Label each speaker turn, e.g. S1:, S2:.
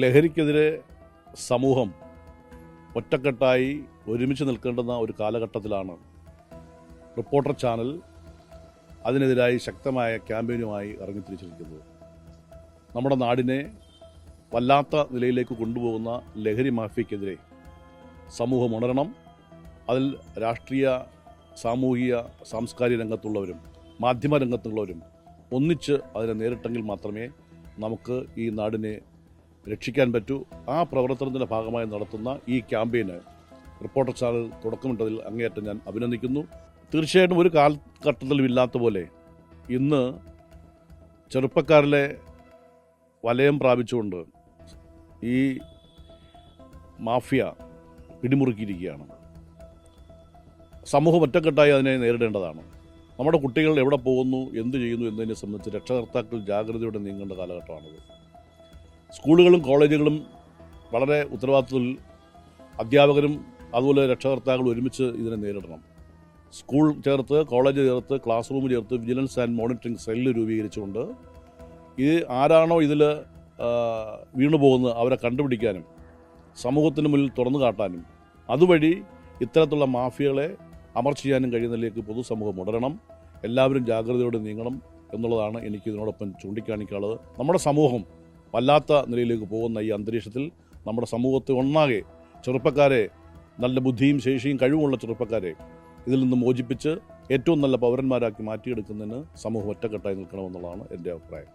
S1: ലഹരിക്കെതിരെ സമൂഹം ഒറ്റക്കെട്ടായി ഒരുമിച്ച് നിൽക്കേണ്ടുന്ന ഒരു കാലഘട്ടത്തിലാണ് റിപ്പോർട്ടർ ചാനൽ അതിനെതിരായി ശക്തമായ ക്യാമ്പയിനുമായി ഇറങ്ങിത്തിരിച്ചിരിക്കുന്നത്. നമ്മുടെ നാടിനെ വല്ലാത്ത നിലയിലേക്ക് കൊണ്ടുപോകുന്ന ലഹരി മാഫിയക്കെതിരെ സമൂഹം ഉണരണം അതിൽ രാഷ്ട്രീയ സാമൂഹിക സാംസ്കാരിക രംഗത്തുള്ളവരും മാധ്യമ രംഗത്തുള്ളവരും ഒന്നിച്ച് അതിനെ നേരിട്ടെങ്കിൽ മാത്രമേ നമുക്ക് ഈ നാടിനെ രക്ഷിക്കാൻ പറ്റൂ. ആ പ്രവർത്തനത്തിന്റെ ഭാഗമായി നടത്തുന്ന ഈ ക്യാമ്പയിന് റിപ്പോർട്ടർ ചാനൽ തുടക്കമിട്ടതിൽ അങ്ങേയറ്റം ഞാൻ അഭിനന്ദിക്കുന്നു. തീർച്ചയായിട്ടും ഒരു കാലഘട്ടത്തിലും ഇല്ലാത്ത പോലെ ഇന്ന് ചെറുപ്പക്കാരിലെ വലയം പ്രാപിച്ചുകൊണ്ട് ഈ മാഫിയ പിടിമുറുക്കിയിരിക്കുകയാണ്. സമൂഹം ഒറ്റക്കെട്ടായി അതിനെ നേരിടേണ്ടതാണ്. നമ്മുടെ കുട്ടികൾ എവിടെ പോകുന്നു എന്ത് ചെയ്യുന്നു എന്നതിനെ സംബന്ധിച്ച് രക്ഷകർത്താക്കൾ ജാഗ്രതയോടെ നീങ്ങേണ്ട കാലഘട്ടമാണിത്. സ്കൂളുകളും കോളേജുകളും വളരെ ഉത്തരവാദിത്വത്തിൽ അധ്യാപകരും അതുപോലെ രക്ഷകർത്താക്കളും ഒരുമിച്ച് ഇതിനെ നേരിടണം. സ്കൂൾ ചേർത്ത് കോളേജ് ചേർത്ത് ക്ലാസ് റൂം ചേർത്ത് വിജിലൻസ് ആൻഡ് മോണിറ്ററിംഗ് സെല്ല് രൂപീകരിച്ചുകൊണ്ട് ഇത് ആരാണോ ഇതിൽ വീണു പോകുന്നത് അവരെ കണ്ടുപിടിക്കാനും സമൂഹത്തിന് മുന്നിൽ തുറന്നു കാട്ടാനും അതുവഴി ഇത്തരത്തിലുള്ള മാഫിയകളെ അമർ ചെയ്യാനും കഴിയുന്നതിലേക്ക് പൊതുസമൂഹം ഉടരണം എല്ലാവരും ജാഗ്രതയോടെ നീങ്ങണം എന്നുള്ളതാണ് എനിക്ക് ഇതിനോടൊപ്പം ചൂണ്ടിക്കാണിക്കാനുള്ളത്. നമ്മുടെ സമൂഹം വല്ലാത്ത നിലയിലേക്ക് പോകുന്ന ഈ അന്തരീക്ഷത്തിൽ നമ്മുടെ സമൂഹത്തെ ഒന്നാകെ ചെറുപ്പക്കാരെ നല്ല ബുദ്ധിയും ശേഷിയും കഴിവുമുള്ള ചെറുപ്പക്കാരെ ഇതിൽ നിന്ന് മോചിപ്പിച്ച് ഏറ്റവും നല്ല പൗരന്മാരാക്കി മാറ്റിയെടുക്കുന്നതിന് സമൂഹം ഒറ്റക്കെട്ടായി നിൽക്കണമെന്നുള്ളതാണ് എന്റെ അഭിപ്രായം.